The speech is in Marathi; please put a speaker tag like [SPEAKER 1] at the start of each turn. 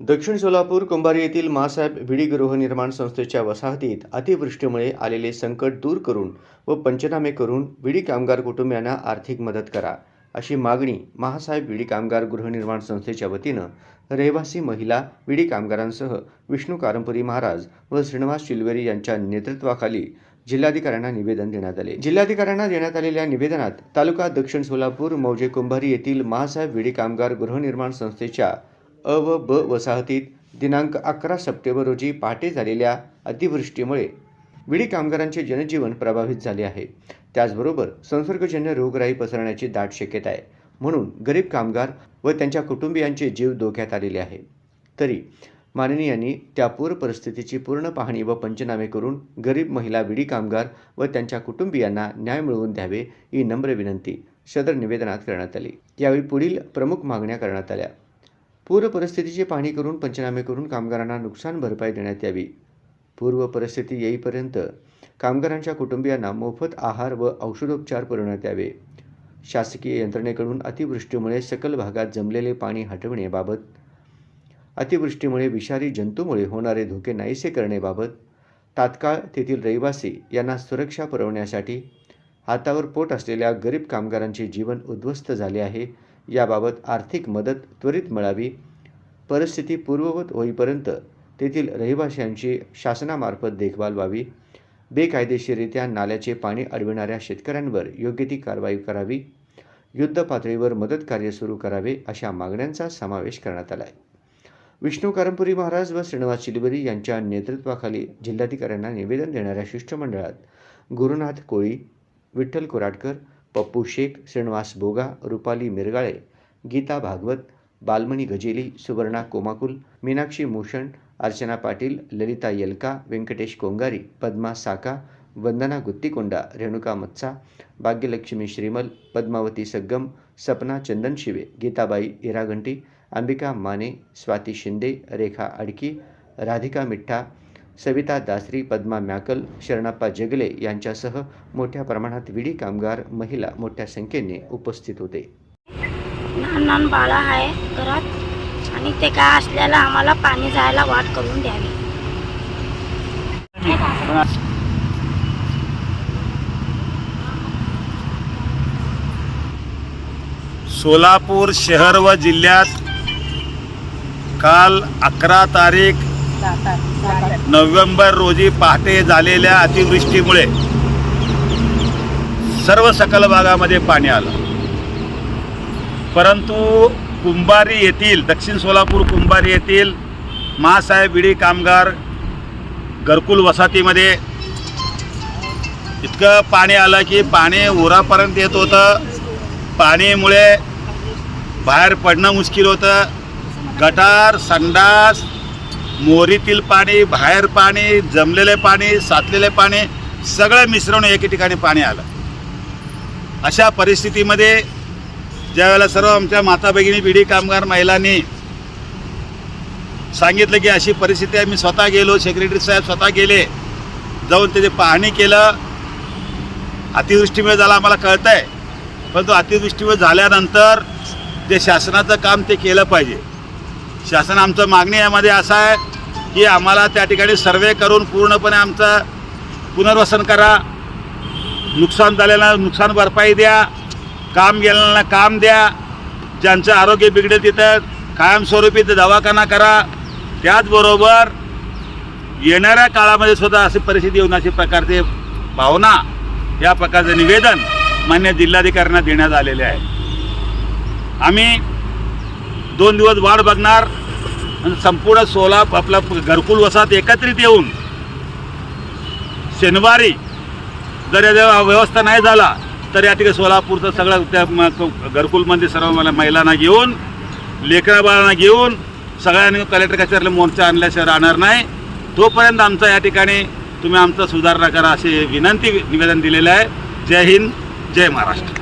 [SPEAKER 1] दक्षिण सोलापूर कुंभारी येथील मासाहेब भिडी गृहनिर्माण संस्थेच्या वसाहतीत अतिवृष्टीमुळे आलेले संकट दूर करून व पंचनामे करून विडी कामगार कुटुंबियांना आर्थिक मदत करा अशी मागणी महासाहेब विडी कामगार गृहनिर्माण संस्थेच्या वतीनं रहिवासी महिला विडी कामगारांसह विष्णू कारंपुरी महाराज व श्रीनिवास चिलवेरी यांच्या नेतृत्वाखाली जिल्हाधिकाऱ्यांना निवेदन देण्यात आले. जिल्हाधिकाऱ्यांना देण्यात आलेल्या निवेदनात तालुका दक्षिण सोलापूर मौजे कुंभारी येथील महासाहेब विडी कामगार गृहनिर्माण संस्थेच्या अ व ब वसाहतीत दिनांक अकरा सप्टेंबर रोजी पहाटे झालेल्या अतिवृष्टीमुळे विडी कामगारांचे जनजीवन प्रभावित झाले आहे. त्याचबरोबर संसर्गजन्य रोगराई पसरण्याची दाट शक्यता आहे. म्हणून गरीब कामगार व त्यांच्या कुटुंबियांचे जीव धोक्यात आलेले आहे. तरी माननीयांनी त्या पूर परिस्थितीची पूर्ण पाहणी व पंचनामे करून गरीब महिला विडी कामगार व त्यांच्या कुटुंबियांना न्याय मिळवून द्यावे ही नम्र विनंती सदर निवेदनात करण्यात आली. यावेळी पुढील प्रमुख मागण्या करण्यात आल्या. पूर परिस्थितीची पाहणी करून पंचनामे करून कामगारांना नुकसान भरपाई देण्यात यावी. पूर्व परिस्थिती येईपर्यंत कामगारांच्या कुटुंबियांना मोफत आहार व औषधोपचार पुरवण्यात यावे. शासकीय यंत्रणेकडून अतिवृष्टीमुळे सकल भागात जमलेले पाणी हटविण्याबाबत अतिवृष्टीमुळे विषारी जंतूमुळे होणारे धोके नाहीसे करण्याबाबत तात्काळ तेथील रहिवासी यांना सुरक्षा पुरवण्यासाठी हातावर पोट असलेल्या गरीब कामगारांचे जीवन उद्ध्वस्त झाले आहे. याबाबत आर्थिक मदत त्वरित मिळावी. परिस्थिती पूर्ववत होईपर्यंत तेथील रहिवाशांची शासनामार्फत देखभाल व्हावी. बेकायदेशीररित्या नाल्याचे पाणी अडविणाऱ्या शेतकऱ्यांवर योग्य ती कारवाई करावी. युद्ध पातळीवर मदत कार्य सुरू करावे अशा मागण्यांचा समावेश करण्यात आला आहे विष्णू कारंपुरी महाराज व श्रीनिवास चिलबरी यांच्या नेतृत्वाखाली जिल्हाधिकाऱ्यांना निवेदन देणाऱ्या शिष्टमंडळात गुरुनाथ कोळी विठ्ठल कोराटकर पप्पू शेख श्रीनिवास बोगा रुपाली मिरगाळे गीता भागवत बालमणी गजेली सुवर्णा कोमाकुल मीनाक्षी मूषण अर्चना पाटील ललिता येलका व्यंकटेश कोंगारी पद्मा साका वंदना गुत्तीकोंडा रेणुका मत्सा भाग्यलक्ष्मी श्रीमल पद्मावती सग्गम सपना चंदन शिवे गीताबाई इरागंटी अंबिका माने स्वाती शिंदे रेखा अडकी राधिका मिठ्ठा सविता दासरी पद्मा मॅकल शरणप्पा जगले यांच्यासह मोठ्या प्रमाणात विडी कामगार महिला मोठ्या संख्येने उपस्थित होते.
[SPEAKER 2] लहान लहान बाळा आहे घरात. आणि ते काय असल्याला आम्हाला पाणी जायला वाट करून द्यावी.
[SPEAKER 3] सोलापूर शहर व जिल्ह्यात काल अकरा तारीख नोव्हेंबर रोजी पहाटे झालेल्या अतिवृष्टीमुळे सर्व सकल भागामध्ये पाणी आलं. परंतु कुंभारी येथील दक्षिण सोलापूर कुंभारी येथील मासाहेब विडी कामगार घरकुल वसाहतीमध्ये इतकं पाणी आलं की पाणी उरापर्यंत येत होतं. पाणीमुळे बाहेर पडणं मुश्किल होतं. गटार संडास मोहरीतील पाणी बाहेर पाणी जमलेले पाणी साचलेले पाणी सगळं मिसळून एके ठिकाणी पाणी आलं. अशा परिस्थितीमध्ये ज्यावेळेला सर्व आमच्या माता भगिनी पिढी कामगार महिलांनी सांगितलं की अशी परिस्थिती आहे मी स्वतः गेलो सेक्रेटरी साहेब स्वतः गेले जाऊन त्याची पाहणी केलं. अतिवृष्टीमुळे झालं आम्हाला कळतं आहे परंतु अतिवृष्टीमुळे झाल्यानंतर जे शासनाचं काम ते केलं पाहिजे. शासन आमचं मागणी यामध्ये असं आहे की आम्हाला त्या ठिकाणी सर्वे करून पूर्णपणे आमचं पुनर्वसन करा. नुकसान झालेलं नुकसान भरपाई द्या. काम गेल्यांना काम द्या. ज्यांचं आरोग्य बिघडेल तिथं कायमस्वरूपी ते दवाखाना करा. त्याचबरोबर येणाऱ्या काळामध्ये सुद्धा अशी परिस्थिती येऊन अशी प्रकारचे भावना या प्रकारचं निवेदन मान्य जिल्हाधिकाऱ्यांना देण्यात आलेले आहे. आम्ही दोन दिवस वाढ बघणार संपूर्ण सोला आपला घरकुल वसाहत एकत्रित येऊन शनिवारी जर व्यवस्था नाही झाला तर या ठिकाणी सोलापूरचं सगळं त्या घरकुलमध्ये सर्व मला महिलांना घेऊन लेकरा बाळांना घेऊन सगळ्यांनी कलेक्टर कचेरीला मोर्चा आणल्याशिवाय राहणार नाही. तोपर्यंत आमचा या ठिकाणी तुम्ही आमचा सुधारणा करा अशी विनंती निवेदन दिलेलं आहे. जय हिंद जय महाराष्ट्र.